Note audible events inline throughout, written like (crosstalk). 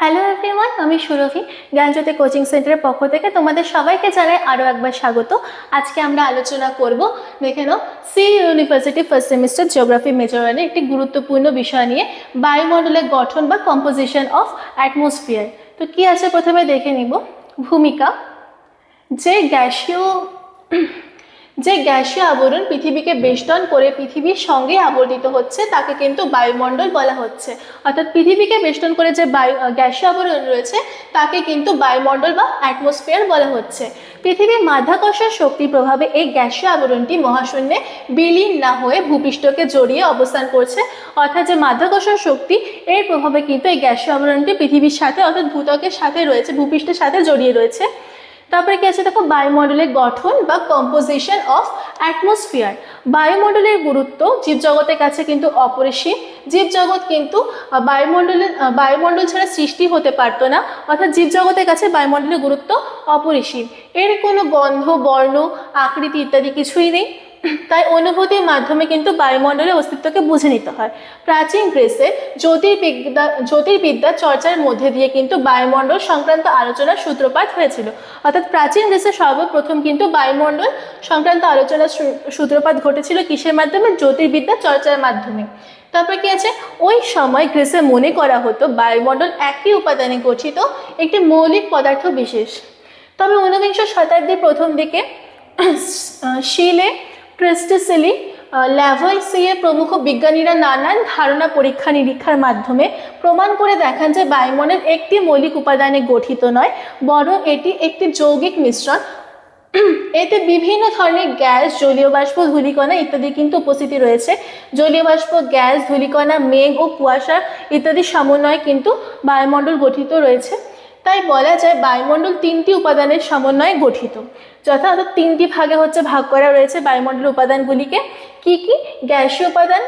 Hello everyone আমি সুরভি জ্ঞানজ্যোতি coaching সেন্টারের পক্ষ থেকে তোমাদের সবাইকে জানাই আরও একবার স্বাগত। আজকে আমরা আলোচনা করব, দেখে নাও C university first semester geography মেজরানের একটি গুরুত্বপূর্ণ বিষয় নিয়ে, বায়ুমণ্ডলের গঠন বা কম্পোজিশন অফ অ্যাটমসফিয়ার তো কি আছে প্রথমে দেখে নিব, ভূমিকা, যে গ্যাসীয় যে গ্যাসীয় আবরণ পৃথিবীকে বেষ্টন করে পৃথিবীর সঙ্গে আবর্তিত হচ্ছে, তাকে কিন্তু বায়ুমণ্ডল বলা হচ্ছে। অর্থাৎ পৃথিবীকে বেষ্টন করে যে বায়ু গ্যাসীয় আবরণ রয়েছে, তাকে কিন্তু বায়ুমণ্ডল বা অ্যাটমসফিয়ার বলা হচ্ছে। পৃথিবীর মাধ্যাকর্ষণ শক্তির প্রভাবে এই গ্যাসীয় আবরণটি মহাশূন্যে বিলীন না হয়ে ভূপৃষ্ঠকে জড়িয়ে অবস্থান করছে। অর্থাৎ যে মাধ্যাকর্ষণ শক্তি, এর প্রভাবে কিন্তু এই গ্যাসীয় আবরণটি পৃথিবীর সাথে, অর্থাৎ ভূতকের সাথে রয়েছে, ভূপৃষ্ঠের সাথে জড়িয়ে রয়েছে। তারপরে কি আছে? দেখো, বায়ুমণ্ডলের গঠন বা কম্পোজিশন অফ অ্যাটমসফিয়ার বায়ুমণ্ডলের গুরুত্ব জীবজগতের কাছে কিন্তু অপরিসীম। জীবজগৎ কিন্তু বায়ুমণ্ডলের বায়ুমণ্ডল ছাড়া সৃষ্টি হতে পারতো না, অর্থাৎ জীবজগতের কাছে বায়ুমণ্ডলের গুরুত্ব অপরিসীম। এর কোনো গন্ধ, বর্ণ, আকৃতি ইত্যাদি কিছুই নেই। তাই অনুভূতির মাধ্যমে কিন্তু বায়ুমণ্ডলের অস্তিত্বকে বুঝে নিতে হয়। প্রাচীন গ্রিসে জ্যোতির্বিদ্যা জ্যোতির্বিদ্যা চর্চার মধ্যে দিয়ে কিন্তু বায়ুমণ্ডল সংক্রান্ত আলোচনার সূত্রপাত হয়েছিল। অর্থাৎ প্রাচীন গ্রিসে সর্বপ্রথম কিন্তু বায়ুমণ্ডল সংক্রান্ত আলোচনার সূত্রপাত ঘটেছিল কিসের মাধ্যমে? জ্যোতির্বিদ্যা চর্চার মাধ্যমে। তারপর কি আছে? ওই সময় গ্রিসে মনে করা হতো বায়ুমণ্ডল একই উপাদানে গঠিত একটি মৌলিক পদার্থ বিশেষ তবে ঊনবিংশ শতাব্দীর প্রথম দিকে (clears throat) শিলে ক্রিস্টিসিলি ল্যাভয়েসিয়ে প্রমুখ বিজ্ঞানীরা নানান ধারণা পরীক্ষা নিরীক্ষার মাধ্যমে প্রমাণ করে দেখান যে বায়ুমণ্ডল একটি মৌলিক উপাদানে গঠিত নয়, বরং এটি একটি যৌগিক মিশ্রণ। এতে বিভিন্ন ধরনের গ্যাস, জলীয় বাষ্প, ধূলিকণা ইত্যাদি কিন্তু উপস্থিতি রয়েছে। জলীয় বাষ্প, গ্যাস, ধূলিকণা, মেঘ ও কুয়াশা ইত্যাদি সমন্বয়ে কিন্তু বায়ুমণ্ডল গঠিত রয়েছে। তাই বলা যায় বায়ুমণ্ডল তিনটি উপাদানের সমন্বয়ে গঠিত। যথাযথ তিনটি ভাগে হচ্ছে ভাগ করা রয়েছে বায়ুমণ্ডল উপাদানগুলিকে। কি কি? গ্যাসীয় উপাদান,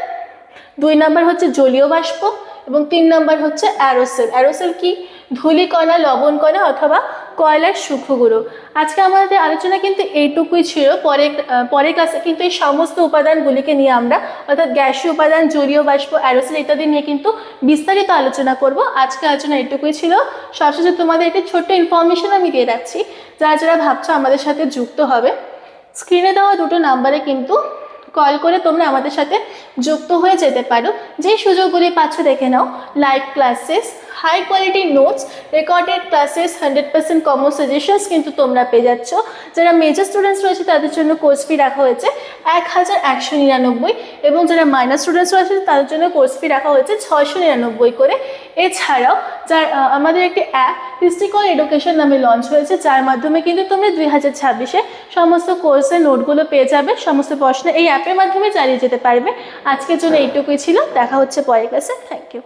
দুই নম্বর হচ্ছে জলীয় বাষ্প এবং তিন নম্বর হচ্ছে অ্যারোসেল। অ্যারোসেল কি? ধূলিকণা লবণকণা অথবা কয়লার সূক্ষ্মগুলো। আজকে আমাদের আলোচনা কিন্তু এইটুকুই ছিল। পরে পরের ক্লাসে কিন্তু এই সমস্ত উপাদানগুলিকে নিয়ে আমরা, অর্থাৎ গ্যাসীয় উপাদান, জলীয় বাষ্প অ্যারোসেল ইত্যাদি নিয়ে কিন্তু বিস্তারিত আলোচনা করব। আজকে আলোচনা এইটুকুই ছিল। সবশেষে তোমাদের একটি ছোট্ট ইনফরমেশন আমি দিয়ে রাখছি যারা যারা ভাবছ আমাদের সাথে যুক্ত হবে। স্ক্রিনে দেওয়া দুটো নাম্বারে কিন্তু কল করে তোমরা আমাদের সাথে যুক্ত হয়ে যেতে পারো। যে সুযোগগুলি পাচ্ছ দেখে নাও। Live classes high quality notes recorded classes hundred percent common suggestions কিন্তু তোমরা পেয়ে যাচ্ছ। যারা মেজর স্টুডেন্টস রয়েছে, তাদের জন্য কোর্স ফি রাখা হয়েছে এক হাজার একশো নিরানব্বই এবং যারা মাইনার স্টুডেন্টস রয়েছে, তাদের জন্য কোর্স ফি রাখা হয়েছে ছয়শো নিরানব্বই করে। এছাড়াও, যার আমাদের একটি অ্যাপ ডিস্ট্রিক্ট এডুকেশন নামে লঞ্চ হয়েছে, যার মাধ্যমে কিন্তু তোমরা দুই হাজার ছাব্বিশে সমস্ত কোর্সের নোটগুলো পেয়ে যাবে সমস্ত প্রশ্ন এই অ্যাপের মাধ্যমে চালিয়ে যেতে পারবে। আজকের জন্য এইটুকুই ছিল দেখা হচ্ছে পরের ক্লাসে থ্যাংক ইউ